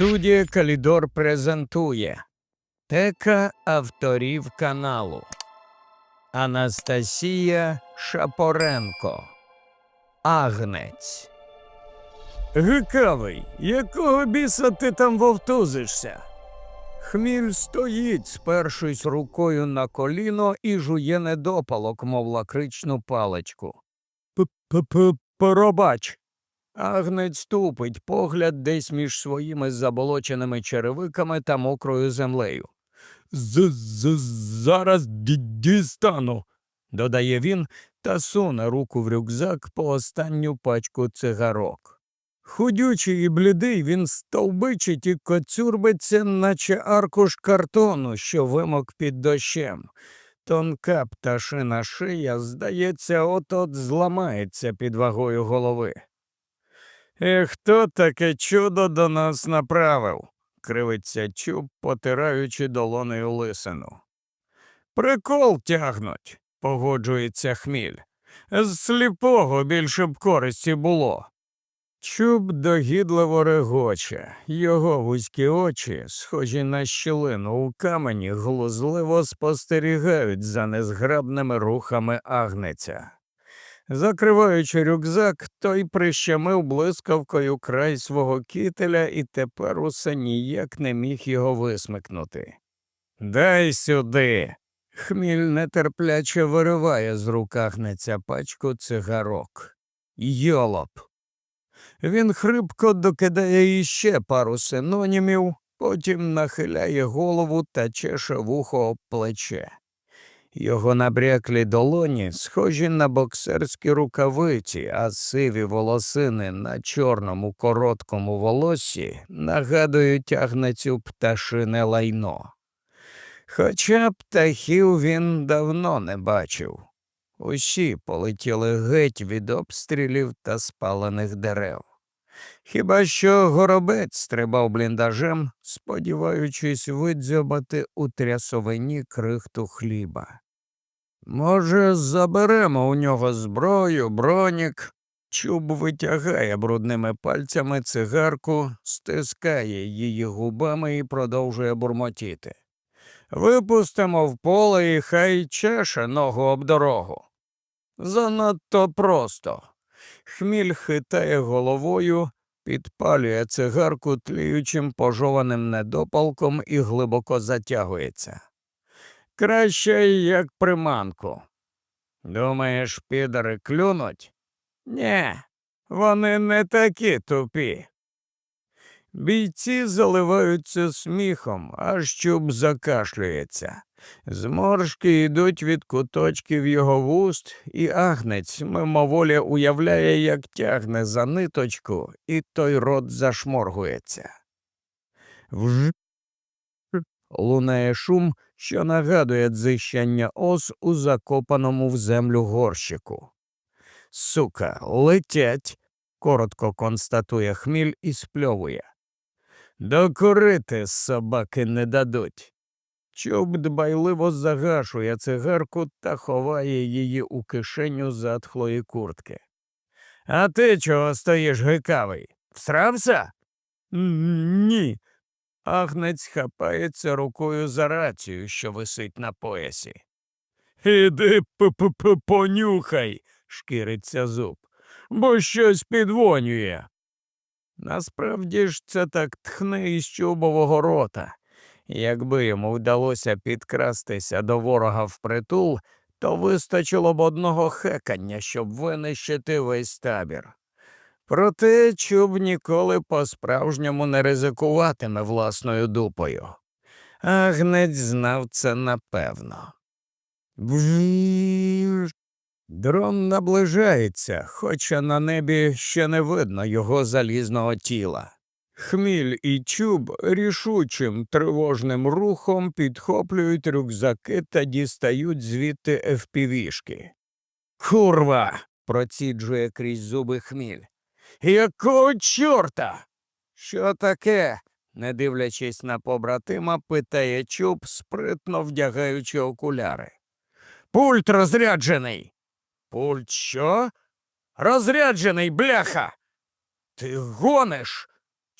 Студія Калідор презентує Тека авторів каналу Анастасія Шапоренко Агнець. Гикавий, якого біса ти там вовтузишся? Хміль стоїть, спершись рукою на коліно і жує недопалок, мов лакричну паличку. П-п-п- Пробач. Агнець тупить погляд десь між своїми заболоченими черевиками та мокрою землею. З, з зараз ді- дістану, додає він та суне руку в рюкзак по останню пачку цигарок. Худючий і блідий він стовбичить і коцюрбиться, наче аркуш картону, що вимок під дощем. Тонка пташина шия, здається, от-от зламається під вагою голови. І хто таке чудо до нас направив? кривиться чуб, потираючи долонею лисину. Прикол тягнуть, погоджується хміль. З сліпого більше б користі було. Чуб догідливо регоче, його вузькі очі, схожі на щілину у камені, глузливо спостерігають за незграбними рухами агнеця. Закриваючи рюкзак, той прищемив блискавкою край свого кітеля і тепер усе ніяк не міг його висмикнути. Дай сюди. Хміль нетерпляче вириває з рук агнеця пачку цигарок. Йолоп. Він хрипко докидає іще пару синонімів, потім нахиляє голову та чеше вухо об плече. Його набряклі долоні схожі на боксерські рукавиці, а сиві волосини на чорному короткому волоссі нагадують агнецю пташине лайно. Хоча птахів він давно не бачив. Усі полетіли геть від обстрілів та спалених дерев. Хіба що горобець стрибав бліндажем, сподіваючись видзьобати у трясовині крихту хліба. Може, заберемо у нього зброю, бронік. Чуб витягає брудними пальцями цигарку, стискає її губами і продовжує бурмотіти. Випустимо в поле і хай чеше ногу об дорогу. Занадто просто. Хміль хитає головою, підпалює цигарку тліючим пожованим недопалком і глибоко затягується. Краще як приманку. Думаєш, підари клюнуть? Нє, вони не такі тупі. Бійці заливаються сміхом, аж чуб закашлюється. Зморшки йдуть від куточків його вуст, і агнець мимоволі уявляє, як тягне за ниточку, і той рот зашморгується. Вж лунає шум, що нагадує дзищання ос у закопаному в землю горщику. Сука, летять, коротко констатує хміль і спльовує. Докурити собаки не дадуть. Чуб дбайливо загашує цигарку та ховає її у кишеню затхлої куртки. А ти чого стоїш гикавий? Всрався? Ні. Агнець хапається рукою за рацію, що висить на поясі. Іди п-п-п понюхай, шкіриться зуб, бо щось підвонює. Насправді ж це так тхне із чубового рота. Якби йому вдалося підкрастися до ворога впритул, то вистачило б одного хекання, щоб винищити весь табір. Проте чуб ніколи по-справжньому не ризикуватиме власною дупою. Агнець знав це напевно. Дрон наближається, хоча на небі ще не видно його залізного тіла. Хміль і чуб рішучим тривожним рухом підхоплюють рюкзаки та дістають звідти евпівішки. Курва. проціджує крізь зуби хміль. Якого чорта? Що таке? не дивлячись на побратима, питає чуб, спритно вдягаючи окуляри. Пульт розряджений. Пульт що? Розряджений, бляха. Ти гониш?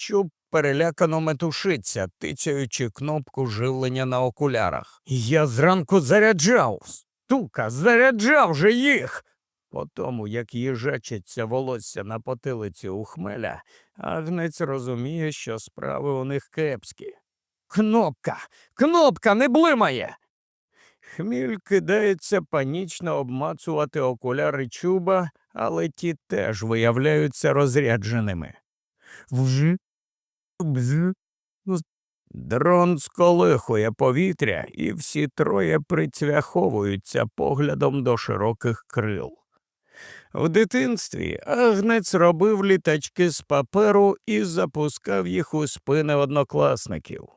Чуб перелякано метушиться, тицяючи кнопку живлення на окулярах. Я зранку заряджав, стука, заряджав же їх. По тому, як їжачиться волосся на потилиці у хмеля, Агнець розуміє, що справи у них кепські. Кнопка, кнопка не блимає. Хміль кидається панічно обмацувати окуляри чуба, але ті теж виявляються розрядженими. Вжи, бз. Дрон сколихує повітря, і всі троє прицвяховуються поглядом до широких крил. В дитинстві Агнець робив літачки з паперу і запускав їх у спини однокласників.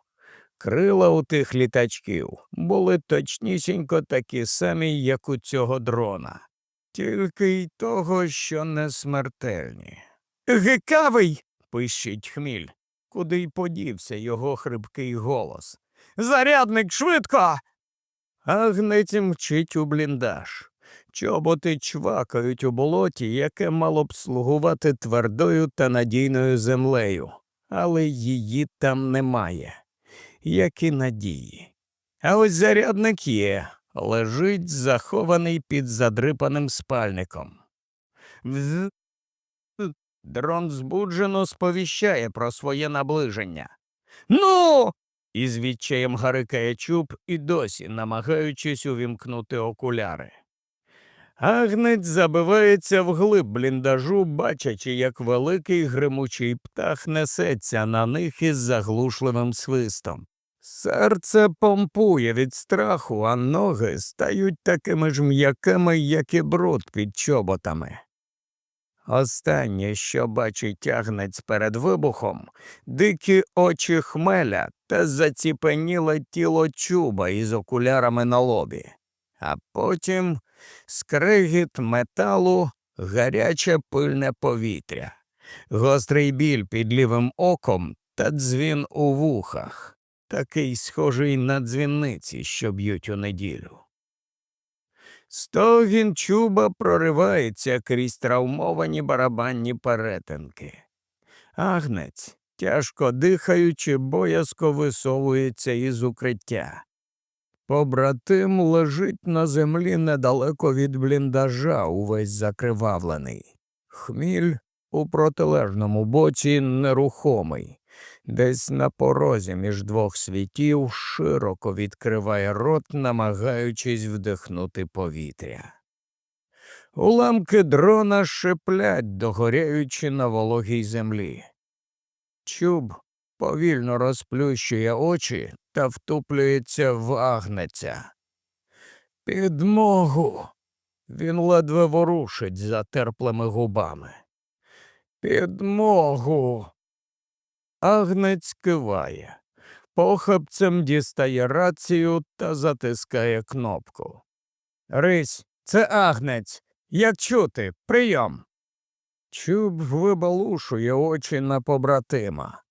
Крила у тих літачків були точнісінько такі самі, як у цього дрона, тільки й того, що не смертельні. Гикавий. пищить хміль, куди й подівся його хрипкий голос. Зарядник швидко. Агнець мчить у бліндаж. Чоботи чвакають у болоті, яке мало б слугувати твердою та надійною землею, але її там немає як і надії. А ось зарядник є, лежить захований під задрипаним спальником. Дрон збуджено сповіщає про своє наближення. Ну. із відчаєм гарикає чуб і досі намагаючись увімкнути окуляри. Агнець забивається вглиб бліндажу, бачачи, як великий гримучий птах несеться на них із заглушливим свистом. Серце помпує від страху, а ноги стають такими ж м'якими, як і бруд під чоботами. Останнє, що бачить тягнець перед вибухом, дикі очі хмеля та заціпеніле тіло чуба із окулярами на лобі, а потім скригіт металу, гаряче пильне повітря, гострий біль під лівим оком та дзвін у вухах. Такий схожий на дзвіниці, що б'ють у неділю. Стогін чуба проривається крізь травмовані барабанні перетинки. Агнець, тяжко дихаючи, боязко висовується із укриття. Побратим лежить на землі недалеко від бліндажа, увесь закривавлений. Хміль у протилежному боці нерухомий десь на порозі між двох світів широко відкриває рот, намагаючись вдихнути повітря. Уламки дрона шиплять, догоряючи на вологій землі. Чуб повільно розплющує очі та втуплюється в агнеця. Підмогу. Він ледве ворушить затерплими губами. Підмогу. Агнець киває, похапцем дістає рацію та затискає кнопку. Рись, це агнець. Як чути, прийом. Чуб вибалушує очі на побратима.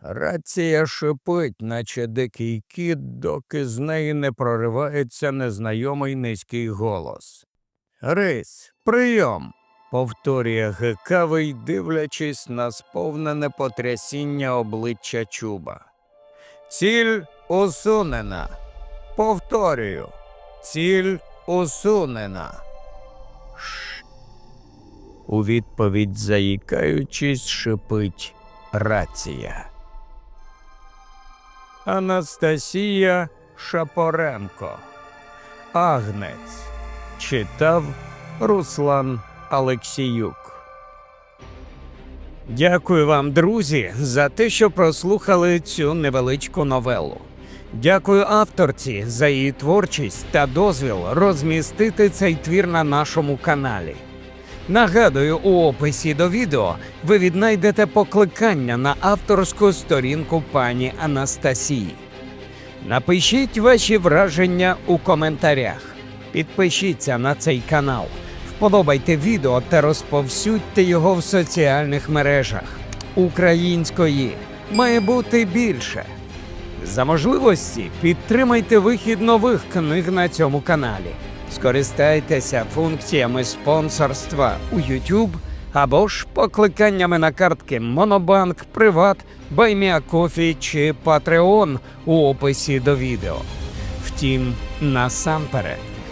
Рація шипить, наче дикий кіт, доки з неї не проривається незнайомий низький голос. Рись, прийом повторює гикавий, дивлячись на сповнене потрясіння обличчя чуба. Ціль усунена. Повторюю, ціль усунена. У відповідь заїкаючись, шипить рація. Анастасія Шапоренко. Агнець читав Руслан Алексіюк. Дякую вам, друзі, за те, що прослухали цю невеличку новелу. Дякую авторці за її творчість та дозвіл розмістити цей твір на нашому каналі. Нагадую, у описі до відео ви віднайдете покликання на авторську сторінку пані Анастасії. Напишіть ваші враження у коментарях. Підпишіться на цей канал. Вподобайте відео та розповсюдьте його в соціальних мережах. Української має бути більше. За можливості підтримайте вихід нових книг на цьому каналі. Скористайтеся функціями спонсорства у YouTube або ж покликаннями на картки Монобанк, Приват, Байміакофі чи Патреон у описі до відео. Втім, насамперед,